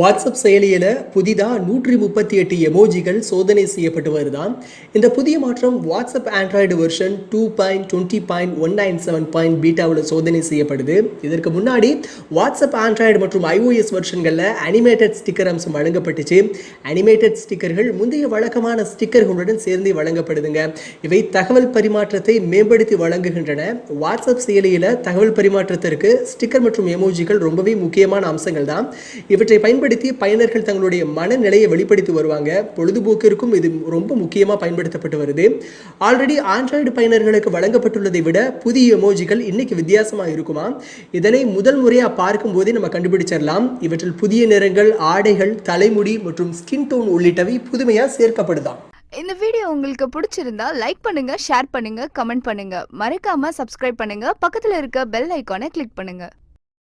WhatsApp செயலியில் புதிதாக நூற்றி முப்பத்தி எட்டு எமோஜிகள் சோதனை செய்யப்பட்டு வருதான் இந்த புதிய மாற்றம் WhatsApp Android version two point twenty point one nine seven point பீட்டாவில் சோதனை செய்யப்படுது. இதற்கு முன்னாடி வாட்ஸ்அப் ஆண்ட்ராய்டு மற்றும் ஐஓஎஸ் வெர்ஷன்களில் அனிமேட்டட் ஸ்டிக்கர் அம்சம் வழங்கப்பட்டுச்சு. அனிமேட்டட் ஸ்டிக்கர்கள் முந்தைய வழக்கமான ஸ்டிக்கர்களுடன் சேர்ந்து வழங்கப்படுதுங்க. இவை தகவல் பரிமாற்றத்தை மேம்படுத்தி வழங்குகின்றன. வாட்ஸ்அப் செயலியில் தகவல் பரிமாற்றத்திற்கு ஸ்டிக்கர் மற்றும் எமோஜிகள் ரொம்பவே முக்கியமான அம்சங்கள் தான் இவற்றை பயன்படுத்தி பயனர்கள் தங்களுடைய மனநிலையை வெளிப்படுத்தி வருவாங்க. பொழுதுபோக்கிற்கும் இது ரொம்ப முக்கியமாக பயன்படுத்தப்பட்டு வருது. ஆல்ரெடி ஆண்ட்ராய்டு பயனர்களுக்கு வழங்கப்பட்டுள்ளதை விட புதிய எமோஜிகள் இன்னைக்கு வித்தியாசமாக இருக்குமா? இதனை முதல் முறையாக பார்க்கும்போதே நம்ம கண்டுபிடிச்சிடலாம். இவற்றில் புதிய நிறங்கள் ஆடைகள் தலைமுடி மற்றும் ஸ்கின் டோன் உள்ளிட்டவை புதுமையாக சேர்க்கப்படுதாம் இந்த வீடியோ உங்களுக்கு பிடிச்சிருந்தா லைக் பண்ணுங்க ஷேர் பண்ணுங்க கமெண்ட் பண்ணுங்க. மறக்காம சப்ஸ்கிரைப் பண்ணுங்க. பக்கத்துல இருக்க பெல் ஐக்கானை கிளிக் பண்ணுங்க.